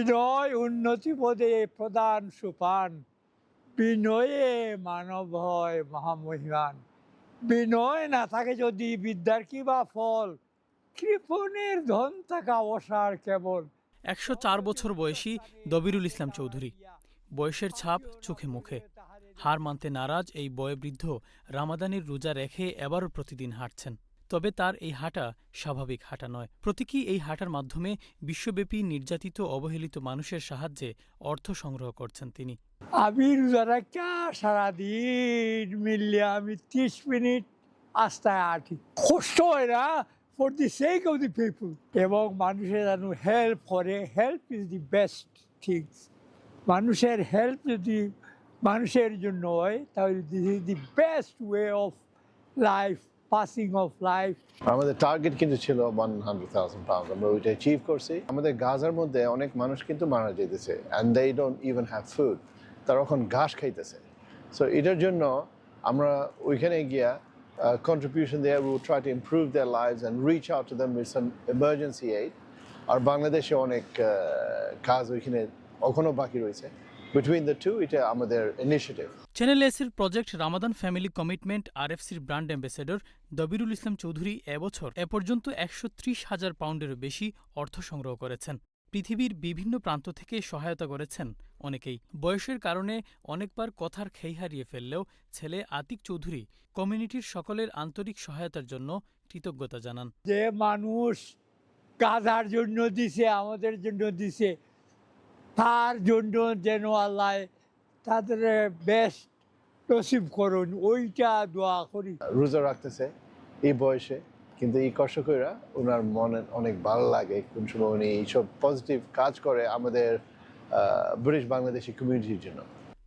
বিনয় উন্নতি পদে প্রধান সুপান। বিনয়ে মানব হয় মহামহিমান। বিনয় না থাকে যদি বিদ্যার কি বা ফল, কৃপণের ধন থাকা অসার কেবল। একশো চার বছর বয়সী দবিরুল ইসলাম চৌধুরী। বয়সের ছাপ চোখে মুখে। হার মানতে নারাজ এই বয়োবৃদ্ধ রামাদানের রোজা রেখে এবারও প্রতিদিন হাঁটছেন। তবে তার এই হাঁটা স্বাভাবিক হাঁটা নয়। প্রতীকী এই হাঁটার মাধ্যমে বিশ্বব্যাপী নির্যাতিত, অবহেলিত মানুষের সাহায্যে অর্থ সংগ্রহ করছেন তিনি। আমি রোজা রাখা সারাদিন মিললে আমি ত্রিশ মিনিট আস্তায় আটি। কষ্ট হয় না for the sake of the people এবং মানুষের যেন হেল্প করে help is the best things মানুষের হেল্প যদি মানুষের জন্য হয়, তাহলে this is the best way of life passing of life আমাদের টার্গেট কিন্তু ছিল ওয়ান হান্ড্রেড থাউজেন্ড পাউন্ড আমরা ওইটা অ্যাচিভ করছি। আমাদের গাজার মধ্যে অনেক মানুষ কিন্তু মারা যেতেছে and they don't even have food তারা এখন ঘাস খাইতেছে। সো এটার জন্য আমরা ওইখানে গিয়া কন্ট্রিবিউশন দেয় will try to improve their lives and reach out to them with some emergency aid আর বাংলাদেশে অনেক কাজ ওইখানে এখনও বাকি রয়েছে। বিটুইন দ্য টু এটা আমাদের ইনিশিয়েটিভ চ্যানেল এসের প্রজেক্ট রামাদান ফ্যামিলি কমিটমেন্ট আর এফ আরএফসির ব্র্যান্ড অ্যাম্বাসেডর দবিরুল ইসলাম চৌধুরী এবছর এ পর্যন্ত একশো ত্রিশ হাজার পাউন্ডেরও বেশি অর্থ সংগ্রহ করেছেন। পৃথিবীর বিভিন্ন প্রান্ত থেকে সহায়তা করেছেন অনেকেই। বয়সের কারণে অনেকবার কথার খেই হারিয়ে ফেললেও ছেলে আতিক চৌধুরী কমিউনিটির সকলের আন্তরিক সহায়তার জন্য কৃতজ্ঞতা জানান। যে মানুষ কাজার জন্য দিছে আমাদের জন্য দিছে তার জন্য যেন আল্লাহ তাদের বেস্ট নসিব করুন, ওইটা দোয়া করি। রোজা রাখতেছে এই বয়সে, কিন্তু এই কৃষকেরা ওনার মনে অনেক ভালো লাগে। কোন সময় উনি এইসব পজিটিভ কাজ করে আমাদের ব্রিটিশ বাংলাদেশি কমিউনিটির জন্য।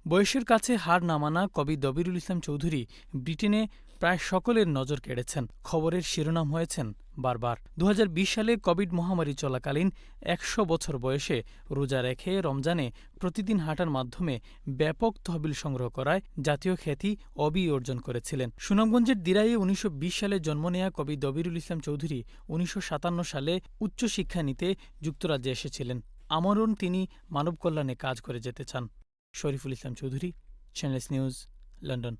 বয়সের কাছে হার না মানা কবি দবিরুল ইসলাম চৌধুরী ব্রিটেনে প্রায় সকলের নজর কেড়েছেন। খবরের শিরোনাম হয়েছেন বারবার। দু হাজার বিশ সালে কোভিড মহামারী চলাকালীন একশো বছর বয়সে রোজা রেখে রমজানে প্রতিদিন হাঁটার মাধ্যমে ব্যাপক তহবিল সংগ্রহ করায় জাতীয় খ্যাতি অবি অর্জন করেছিলেন। সুনামগঞ্জের দিরাইয়ে উনিশশো বিশ সালে জন্ম নেয়া কবি দবিরুল ইসলাম চৌধুরী উনিশশো সাতান্ন সালে উচ্চশিক্ষা নিতে যুক্তরাজ্যে এসেছিলেন। আমরণ তিনি মানব কল্যাণে কাজ করে যেতে চান। Shariful Islam Chowdhury Channel S news London